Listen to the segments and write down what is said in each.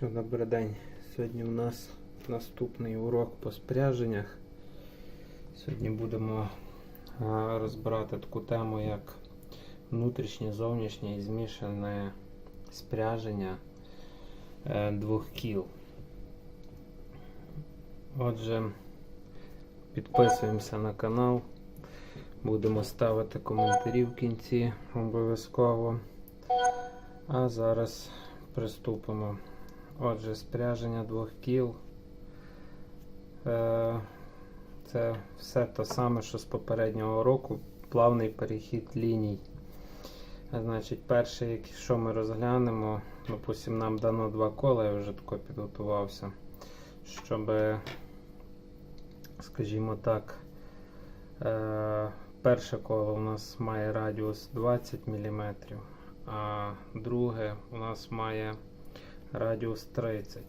Що, добрий день. Сьогодні у нас наступний урок по спряженнях. Сьогодні будемо розбирати таку тему, як внутрішнє, зовнішнє і змішане спряження е, двох кіл. Отже, підписуємося на канал. Будемо ставити коментарі в кінці обов'язково. А зараз приступимо. Отже, спряження двох кіл. Е, Це все те саме, що з попереднього року. Плавний перехід ліній. Е, Значить, перше, що ми розглянемо, допустим, нам дано два кола, я вже тако підготувався, щоб, скажімо так, е, перше коло у нас має радіус 20 мм, а друге у нас має радіус 30.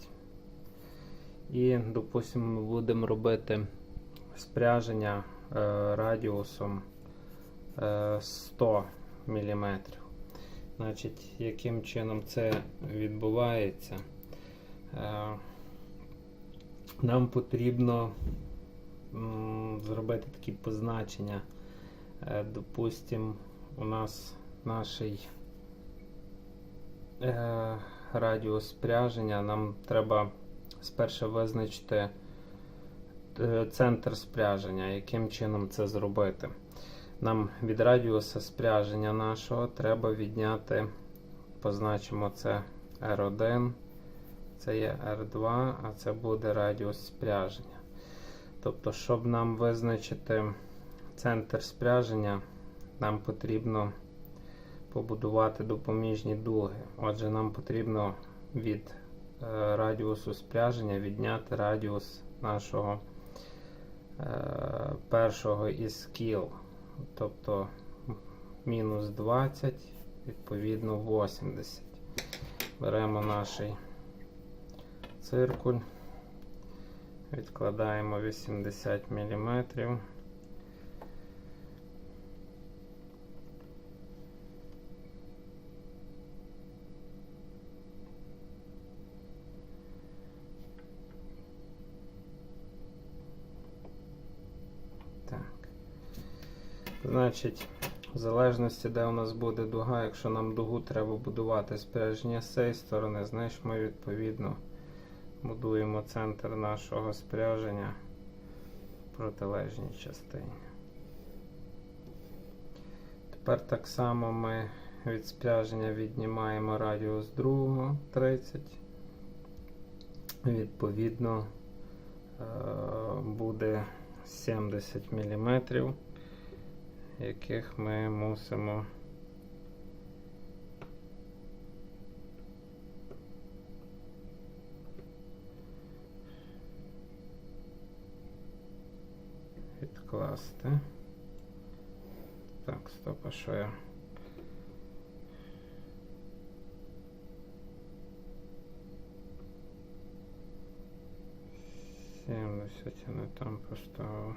І, допустимо, ми будемо робити спряження е, радіусом е, 100 мм. Значить, яким чином це відбувається? Е, нам потрібно зробити такі позначення. Е, допустим, у нас наший е, радіус спряження, нам треба спершу визначити е, центр спряження, яким чином це зробити. Нам від радіуса спряження нашого треба відняти, позначимо це R1, це є R2, а це буде радіус спряження. Тобто, щоб нам визначити центр спряження, нам потрібно побудувати допоміжні дуги. Отже, нам потрібно від е, радіусу спряження відняти радіус нашого е, першого із кіл. Тобто мінус 20, відповідно 80. Беремо наш циркуль, відкладаємо 80 мм. Так. Значить, в залежності, де у нас буде дуга, якщо нам дугу треба будувати спряження з цієї сторони, значить ми відповідно будуємо центр нашого спряження в протилежній частині. Тепер так само ми від спряження віднімаємо радіус другого 30. Відповідно е, буде 70 мм, яких ми мусимо відкласти. Так, стоп, а що я? Сімдесят я не там поставив.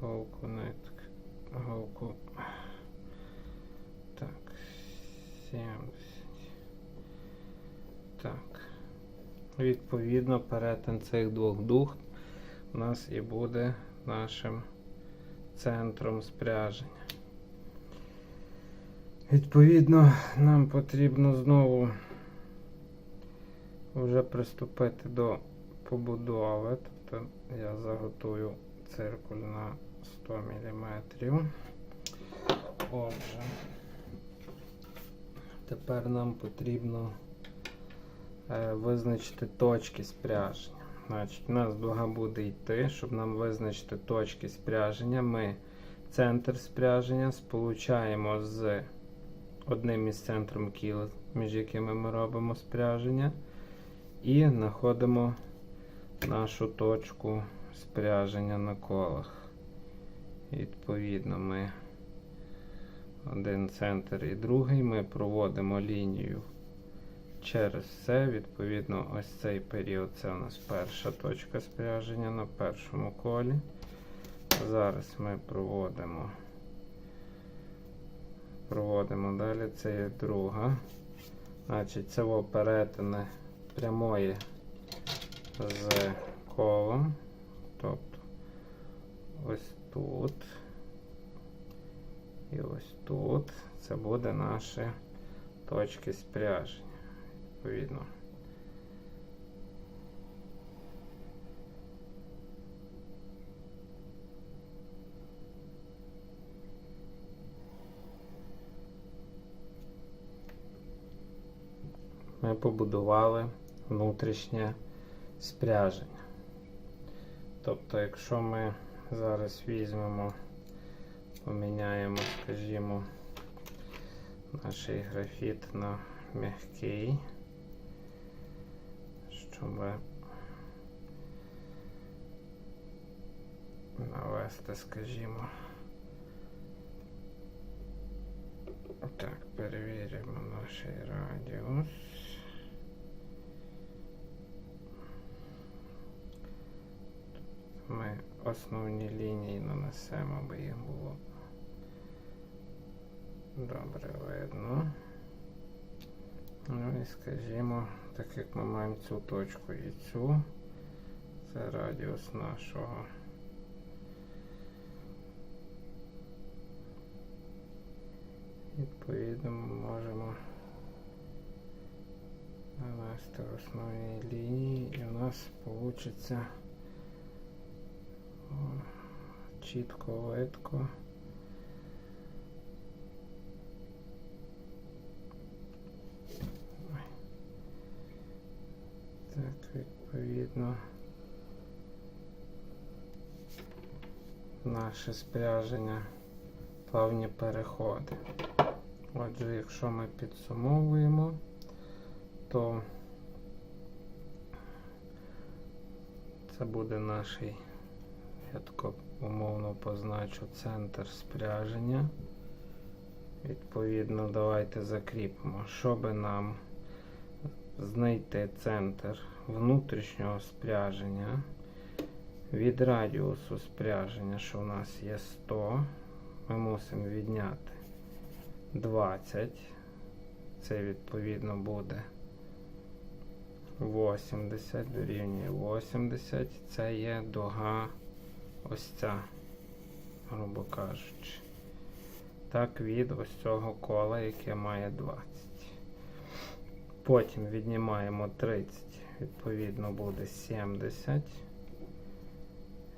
Голку нитк. Голку. Так. 70. Так. Відповідно, перетин цих двох дуг у нас і буде нашим центром спряження. Відповідно, нам потрібно знову вже приступити до побудови. Тобто я заготую циркуль на 100 мм. Отже, тепер нам потрібно е, визначити точки спряження. Значить, у нас дуга буде йти, щоб нам визначити точки спряження. Ми центр спряження сполучаємо з одним із центром кіл, між якими ми робимо спряження, і знаходимо нашу точку спряження на колах. Відповідно, ми один центр і другий ми проводимо лінію через це. Відповідно, ось цей період це у нас перша точка спряження на першому колі. Зараз ми проводимо. Проводимо далі, це є друга. Значить, це перетини прямої з колом. Тобто ось тут і ось тут. Це буде наші точки спряження. Відповідно. Ми побудували внутрішнє спряження. Тобто, якщо ми зараз візьмемо, поміняємо, скажімо, наш графіт на м'який, щоб навести, скажімо, так, перевіримо наш радіус. Ми основні лінії нанесемо, аби їх було добре видно. Ну і скажімо, так як ми маємо цю точку і цю, це радіус нашого. Відповідно, ми можемо нанести основні лінії і у нас вийде чітко видко. Так, відповідно. Наше спряження плавні переходи. Отже, якщо ми підсумовуємо, то це буде наш, я тако умовно позначу центр спряження. Відповідно, давайте закріпимо, щоб нам знайти центр внутрішнього спряження від радіусу спряження, що у нас є 100, ми мусимо відняти 20. Це відповідно буде 80 дорівнює 80. Це є дуга ось ця, грубо кажучи. Так, від ось цього кола, яке має 20. Потім віднімаємо 30, відповідно буде 70.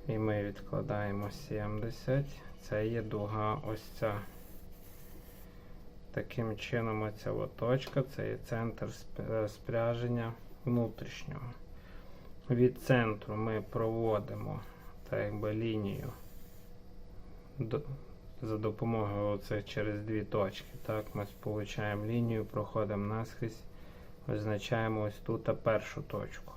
І ми відкладаємо 70. Це є дуга ось ця. Таким чином, оця точка це є центр спряження внутрішнього. Від центру ми проводимо так якби лінію до, за допомогою оцих через дві точки. Так, Ми сполучаємо лінію, проходимо наскрізь, визначаємо ось тут першу точку.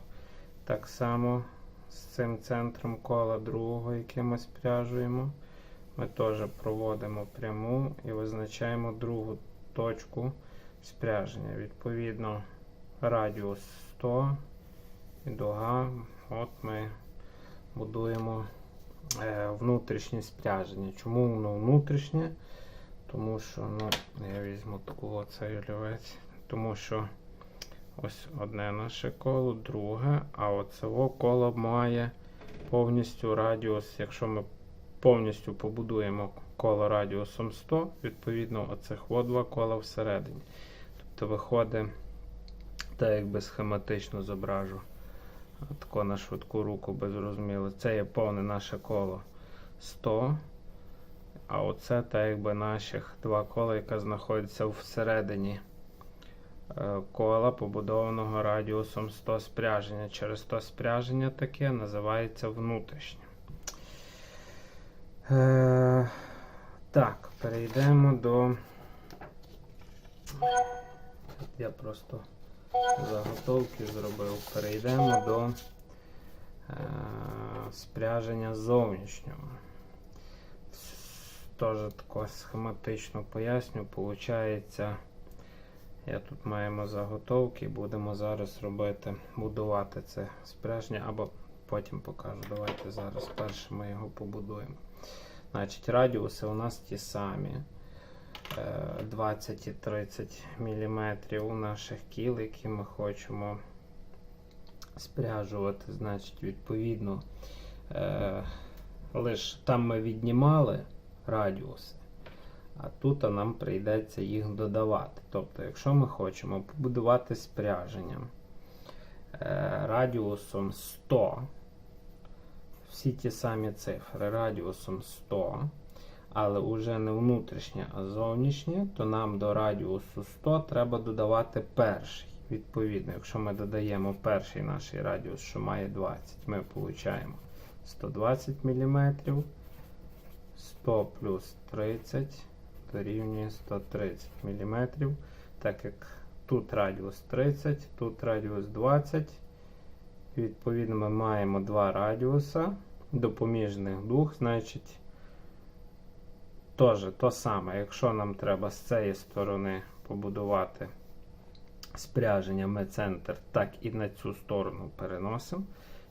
Так само з цим центром кола другого, яке ми спряжуємо, ми теж проводимо пряму і визначаємо другу точку спряження. Відповідно, радіус 100 і дуга. От ми будуємо е, внутрішнє спряження. Чому воно внутрішнє? Тому що, ну, я візьму таку оцей олівець, тому що ось одне наше коло, друге, а оце коло має повністю радіус, якщо ми повністю побудуємо коло радіусом 100, відповідно, оцих два кола всередині. Тобто виходить, так якби схематично зображу. Тако на швидку руку без розуміло. Це є повне наше коло 100. А оце так якби наших два кола, яка знаходиться всередині е, кола, побудованого радіусом 100 спряження. Через 100 спряження таке називається внутрішнє. Е, Так, перейдемо до. Я просто заготовки зробив. Перейдемо до е, спряження зовнішнього. Теж тако схематично поясню. Получається, я тут маємо заготовки, будемо зараз робити, будувати це спряження, або потім покажу. Давайте зараз перше ми його побудуємо. Значить, радіуси у нас ті самі. 20 і 30 мм у наших кіл, які ми хочемо спряжувати, значить, відповідно, е, лише там ми віднімали радіуси, а тут нам прийдеться їх додавати. Тобто, якщо ми хочемо побудувати спряженням е, радіусом 100, всі ті самі цифри радіусом 100, але вже не внутрішнє, а зовнішнє, то нам до радіусу 100 треба додавати перший. Відповідно, якщо ми додаємо перший наш радіус, що має 20, ми отримаємо 120 мм. 100 плюс 30 дорівнює 130 мм. Так як тут радіус 30, тут радіус 20. Відповідно, ми маємо два радіуса допоміжних двох, значить, теж то саме. Якщо нам треба з цієї сторони побудувати спряження, ми центр так і на цю сторону переносимо.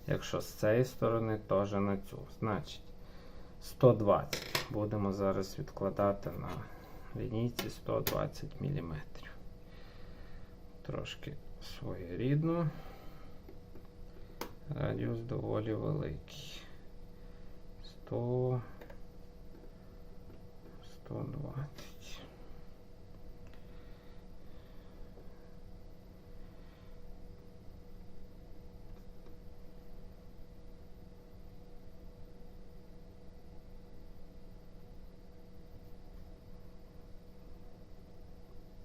Якщо з цієї сторони, теж на цю. Значить, 120. Будемо зараз відкладати на лінійці 120 мм. Трошки своєрідно. Радіус доволі великий. 100, 120.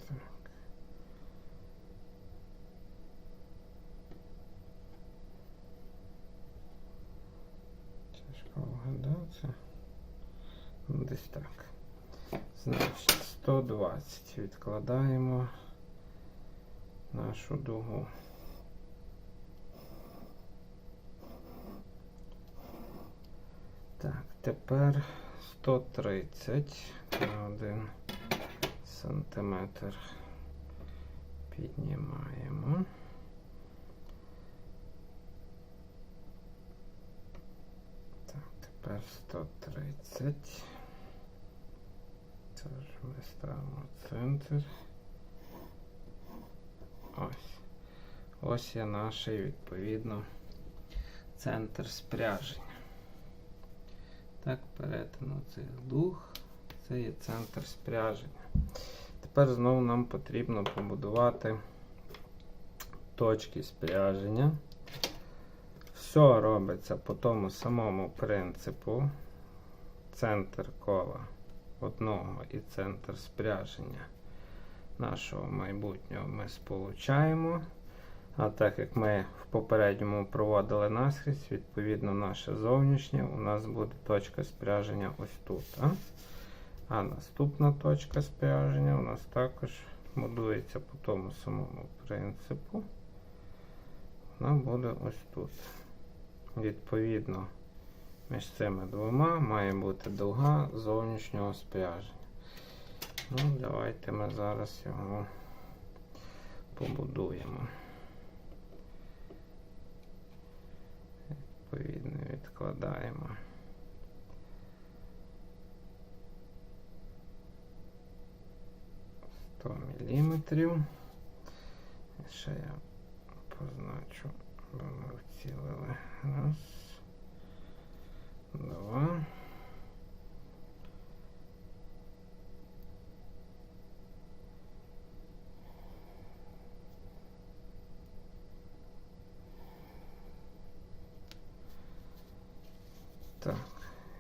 Так. Тяжко вгадати. Десь так. Значить, 120 відкладаємо нашу дугу. Так, тепер 130 на 1 сантиметр піднімаємо. Так, тепер 130. Ми ставимо центр. Ось. Ось є наш відповідно центр спряження. Так, перетину цих дух. Це є центр спряження. Тепер знову нам потрібно побудувати точки спряження. Все робиться по тому самому принципу. Центр кола одного і центр спряження нашого майбутнього ми сполучаємо. А так як ми в попередньому проводили наскрізь, відповідно, наше зовнішнє у нас буде точка спряження ось тут. А, а наступна точка спряження у нас також будується по тому самому принципу. Вона буде ось тут. Відповідно, між цими двома має бути довга зовнішнього спряження. Ну, Давайте ми зараз його побудуємо. Відповідно, відкладаємо. Міліметрів. Ще я позначу, бо ми вцілили. Раз. Два. Так,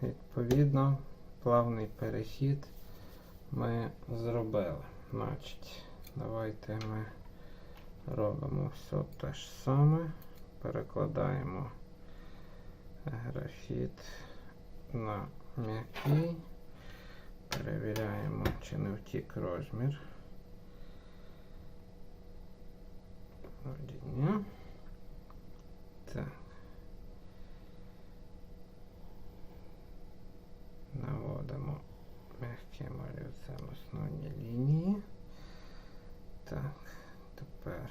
відповідно, плавний перехід ми зробили. Значить, давайте ми робимо все те ж саме. Перекладаємо графіт на м'який. Перевіряємо, чи не втік розмір. Вроді ні. Так. Наводимо м'яким олівцем основні лінії. Так, тепер.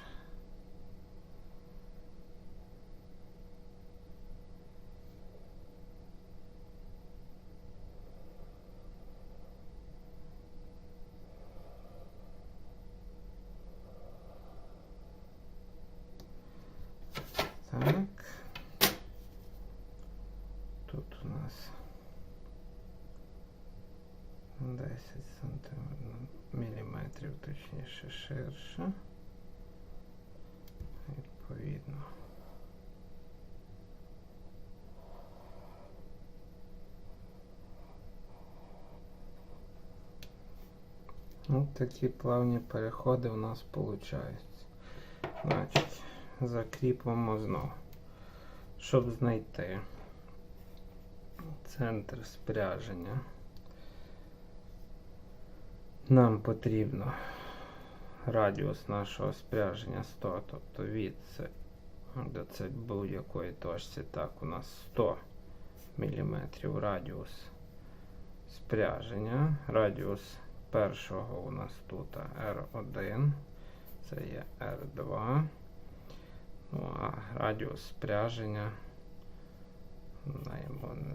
Так. Тут у нас 10 сантиметрів, міліметрів, точніше ширше. Відповідно. Ну, такі плавні переходи у нас виходять. Значить, закріпимо знову. Щоб знайти центр спряження, нам потрібно радіус нашого спряження 100, тобто від це до це будь-якої точці. Так, у нас 100 мм радіус спряження. Радіус першого у нас тут R1, це є R2. Ну, а радіус спряження.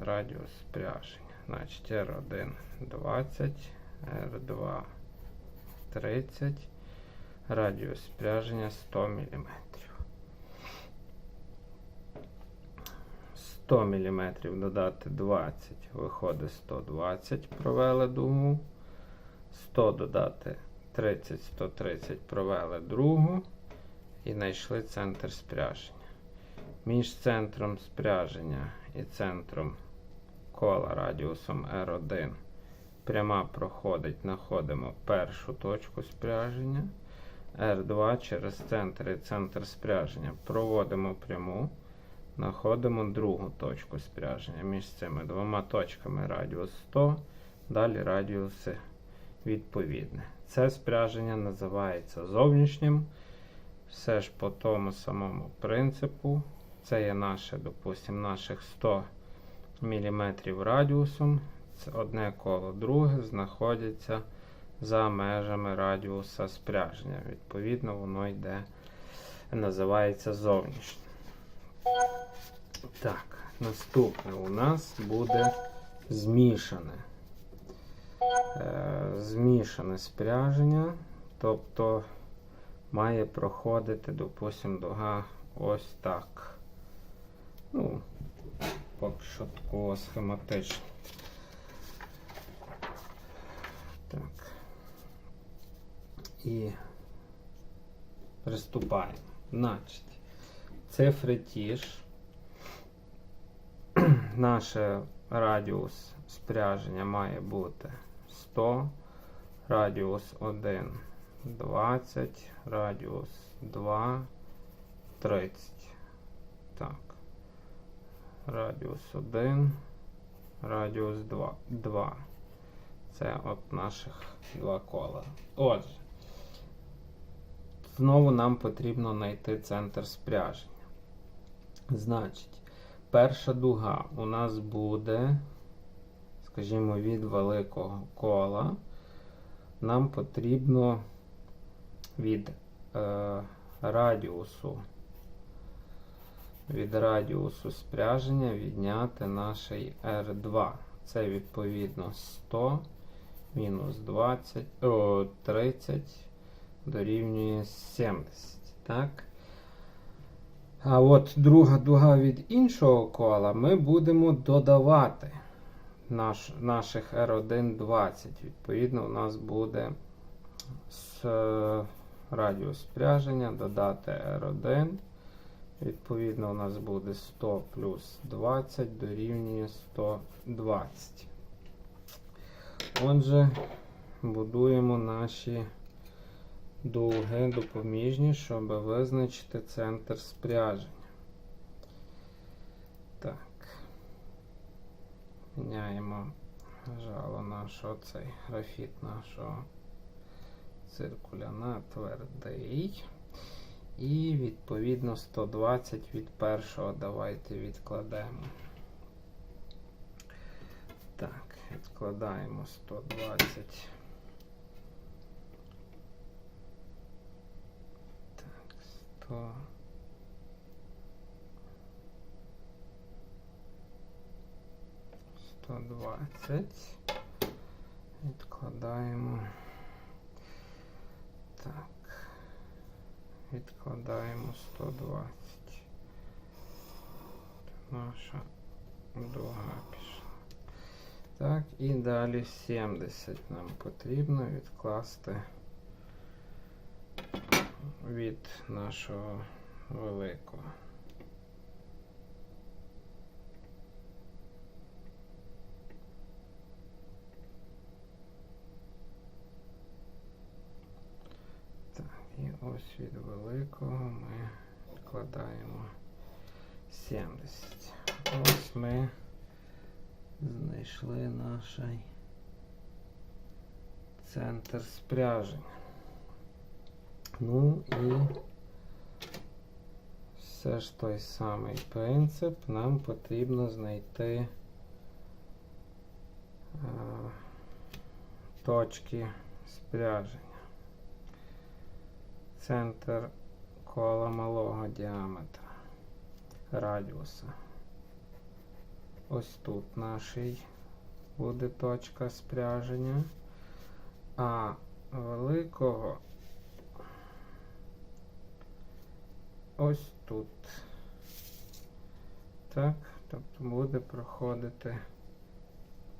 Радіус спряження. Значить R1 20, R2 30, радіус спряження 100 мм. 100 мм додати 20, виходить 120, провели дугу. 100 додати 30, 130 провели другу і знайшли центр спряження. Між центром спряження і центром кола радіусом R1 пряма проходить, знаходимо першу точку спряження. R2 через центр і центр спряження проводимо пряму, знаходимо другу точку спряження. Між цими двома точками радіус 100, далі радіуси відповідне. Це спряження називається зовнішнім. Все ж по тому самому принципу. Це є наше, допустимо, наших 100 мм радіусом. Це одне коло друге знаходиться за межами радіуса спряження. Відповідно, воно йде, називається зовнішнім. Так, наступне у нас буде змішане. Е, змішане спряження, тобто має проходити, допустимо, дуга ось так. Ну, поки що такого схематично. Так. І приступаємо. Значить, цифри ті ж. Наше радіус спряження має бути 100, радіус 1 20, радіус 2 30. Так. Радіус 1, радіус 2. 2. Це от наших два кола. Отже, знову нам потрібно знайти центр спряження. Значить, перша дуга у нас буде скажімо, від великого кола, нам потрібно від е, радіусу від радіусу спряження відняти наш R2. Це відповідно 100 мінус 20, о, 30 дорівнює 70. Так? А от друга дуга від іншого кола ми будемо додавати наш, наших R1 20. Відповідно, у нас буде з е, радіус спряження додати R1. Відповідно, у нас буде 100 плюс 20 дорівнює 120. Отже, будуємо наші дуги допоміжні, щоб визначити центр спряження. Так. Міняємо жало нашого цей графіт нашого циркуля на твердий. І відповідно 120 від першого давайте відкладемо. Так, відкладаємо 120. Так, 100. 120. Відкладаємо. Так. Відкладаємо 120. наша дуга пішла. Так, і далі 70 нам потрібно відкласти від нашого великого. Так, і ось від великого ми відкладаємо 70. Ось ми знайшли наш центр спряження. Ну і все ж той самий принцип. Нам потрібно знайти е, точки спряження. Центр кола малого діаметра радіуса. Ось тут нашій буде точка спряження, а великого ось тут. Так, тобто буде проходити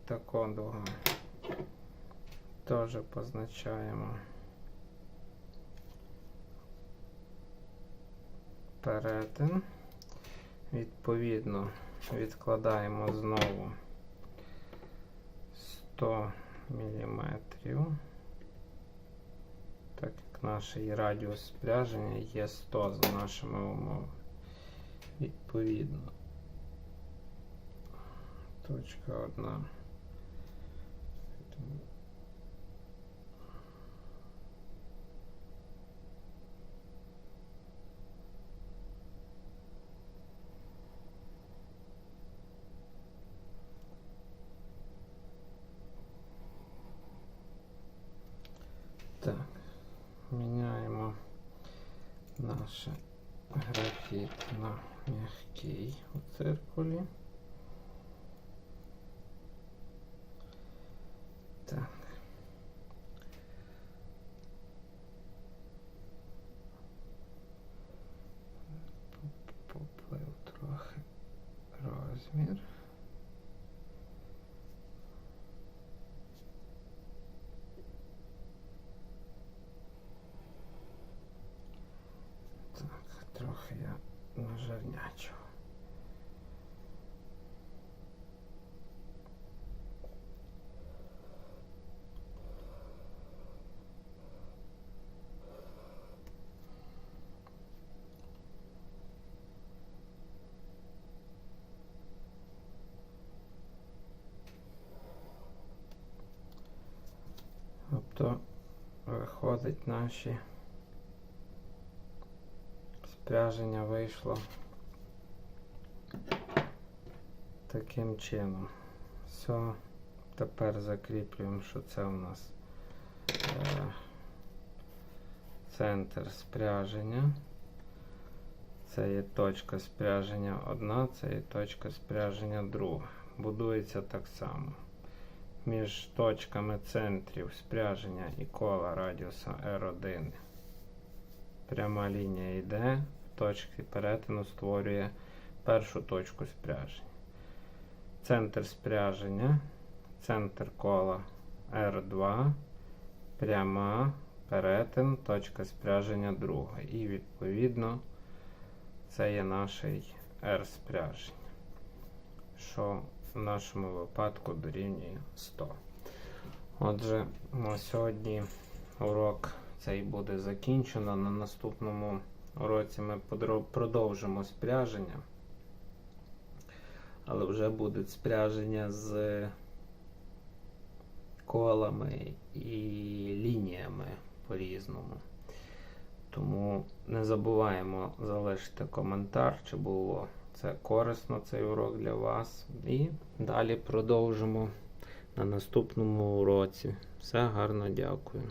тако дуга. Теж позначаємо перетин. Відповідно, відкладаємо знову 100 мм. наш радіус спряження є 100 за нашими умовами. Відповідно. Точка одна. Графіт на м'який у циркулі. Так. Поплив трохи розмір. Так, трохи я нажирнячу. Тобто виходить наші спряження вийшло таким чином. Все, тепер закріплюємо, що це у нас е, центр спряження. Це є точка спряження одна, це є точка спряження друга. Будується так само. Між точками центрів спряження і кола радіуса R1 пряма лінія йде, в точці перетину створює першу точку спряження. Центр спряження, центр кола R2, пряма, перетин, точка спряження друга. І відповідно це є наш R спряження, що в нашому випадку дорівнює 100. Отже, на сьогодні урок цей буде закінчено. На наступному уроці ми продовжимо спряження. Але вже будуть спряження з колами і лініями по-різному. Тому не забуваємо залишити коментар, чи було це корисно цей урок для вас. І далі продовжимо на наступному уроці. Все гарно дякую.